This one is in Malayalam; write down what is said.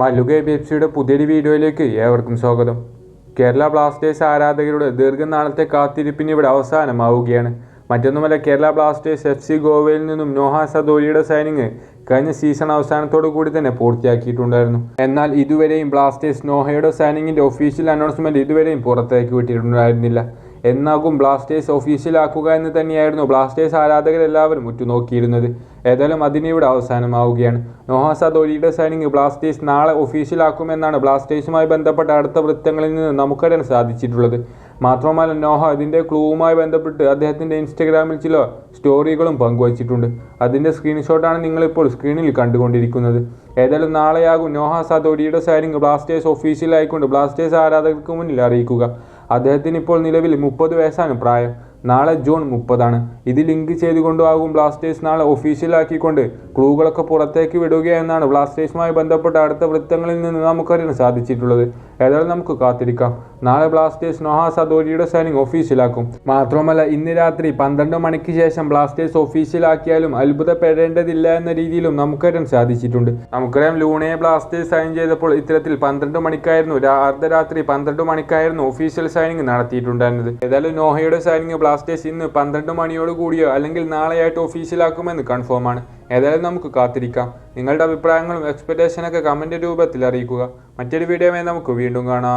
മല്ലുക സിയുടെ പുതിയൊരു വീഡിയോയിലേക്ക് ഏവർക്കും സ്വാഗതം. കേരള ബ്ലാസ്റ്റേഴ്സ് ആരാധകരുടെ ദീർഘനാളത്തെ കാത്തിരിപ്പിന് ഇവിടെ അവസാനമാവുകയാണ്. മറ്റൊന്നുമല്ല കേരള ബ്ലാസ്റ്റേഴ്സ് എഫ് സി ഗോവയിൽ നിന്നും നോഹ സദോലിയുടെ സൈനിങ് കഴിഞ്ഞ സീസൺ അവസാനത്തോടു കൂടി തന്നെ പൂർത്തിയാക്കിയിട്ടുണ്ടായിരുന്നു. എന്നാൽ ഇതുവരെയും ബ്ലാസ്റ്റേഴ്സ് നോഹയുടെ സൈനിങ്ങിന്റെ ഒഫീഷ്യൽ അനൗൺസ്മെന്റ് ഇതുവരെയും പുറത്തേക്ക് വിട്ടിട്ടുണ്ടായിരുന്നില്ല. എന്നാകും ബ്ലാസ്റ്റേഴ്സ് ഒഫീഷ്യലാക്കുക എന്ന് തന്നെയായിരുന്നു ബ്ലാസ്റ്റേഴ്സ് ആരാധകരെല്ലാവരും ഉറ്റുനോക്കിയിരുന്നത്. ഏതായാലും അതിനിവിടെ അവസാനമാവുകയാണ്. നോഹ സദോലിയുടെ സൈനിങ് ബ്ലാസ്റ്റേഴ്സ് നാളെ ഒഫീഷ്യലാക്കുമെന്നാണ് ബ്ലാസ്റ്റേഴ്സുമായി ബന്ധപ്പെട്ട അടുത്ത വൃത്തങ്ങളിൽ നിന്ന് നമുക്കറിയാൻ സാധിച്ചിട്ടുള്ളത്. മാത്രമല്ല നോഹ ഇതിന്റെ ക്ലൂവുമായി ബന്ധപ്പെട്ട് അദ്ദേഹത്തിന്റെ ഇൻസ്റ്റഗ്രാമിൽ ചില സ്റ്റോറികളും പങ്കുവച്ചിട്ടുണ്ട്. അതിന്റെ സ്ക്രീൻഷോട്ടാണ് നിങ്ങളിപ്പോൾ സ്ക്രീനിൽ കണ്ടുകൊണ്ടിരിക്കുന്നത്. ഏതായാലും നാളെയാകും നോഹ സദോഡിയുടെ സൈനിങ് ബ്ലാസ്റ്റേഴ്സ് ഒഫീഷ്യലായിക്കൊണ്ട് ബ്ലാസ്റ്റേഴ്സ് ആരാധകർക്ക് മുന്നിൽ അറിയിക്കുക. അദ്ദേഹത്തിന് ഇപ്പോൾ നിലവിൽ മുപ്പത് വയസ്സാണ് പ്രായം. നാളെ ജൂൺ മുപ്പതാണ്. ഇത് ലിങ്ക് ചെയ്തുകൊണ്ടാകും ബ്ലാസ്റ്റേഴ്സ് നാളെ ഒഫീഷ്യലാക്കിക്കൊണ്ട് ക്ലൂകളൊക്കെ പുറത്തേക്ക് വിടുക എന്നാണ് ബ്ലാസ്റ്റേഴ്സുമായി ബന്ധപ്പെട്ട അടുത്ത വൃത്തങ്ങളിൽ നിന്ന് നമുക്കറിയാൻ സാധിച്ചിട്ടുള്ളത്. ഏതായാലും നമുക്ക് കാത്തിരിക്കാം. നാളെ ബ്ലാസ്റ്റേഴ്സ് നോഹ സദോരിയുടെ സൈനിങ് ഒഫീഷ്യലാക്കും മാത്രമല്ല ഇന്ന് രാത്രി പന്ത്രണ്ട് മണിക്ക് ശേഷം ബ്ലാസ്റ്റേഴ്സ് ഒഫീഷ്യലാക്കിയാലും അത്ഭുതപ്പെടേണ്ടതില്ല എന്ന രീതിയിലും നമുക്കറിയാൻ സാധിച്ചിട്ടുണ്ട്. നമുക്കറിയാം ലൂണയെ ബ്ലാസ്റ്റേഴ്സ് സൈൻ ചെയ്തപ്പോൾ ഇത്തരത്തിൽ പന്ത്രണ്ട് മണിക്കായിരുന്നു അർദ്ധരാത്രി പന്ത്രണ്ട് മണിക്കായിരുന്നു ഒഫീഷ്യൽ സൈനിങ് നടത്തിയിട്ടുണ്ടായിരുന്നത്. ഏതായാലും നോഹയുടെ സൈനിങ് ഇന്ന് പന്ത്രണ്ട് മണിയോട് കൂടിയോ അല്ലെങ്കിൽ നാളെയായിട്ട് ഒഫീഷ്യലാക്കുമെന്ന് കൺഫേമാണ് ഏതായാലും നമുക്ക് കാത്തിരിക്കാം. നിങ്ങളുടെ അഭിപ്രായങ്ങളും എക്സ്പെക്റ്റേഷനൊക്കെ കമന്റ് രൂപത്തിൽ അറിയിക്കുക. മറ്റൊരു വീഡിയോയുമായി നമുക്ക് വീണ്ടും കാണാം.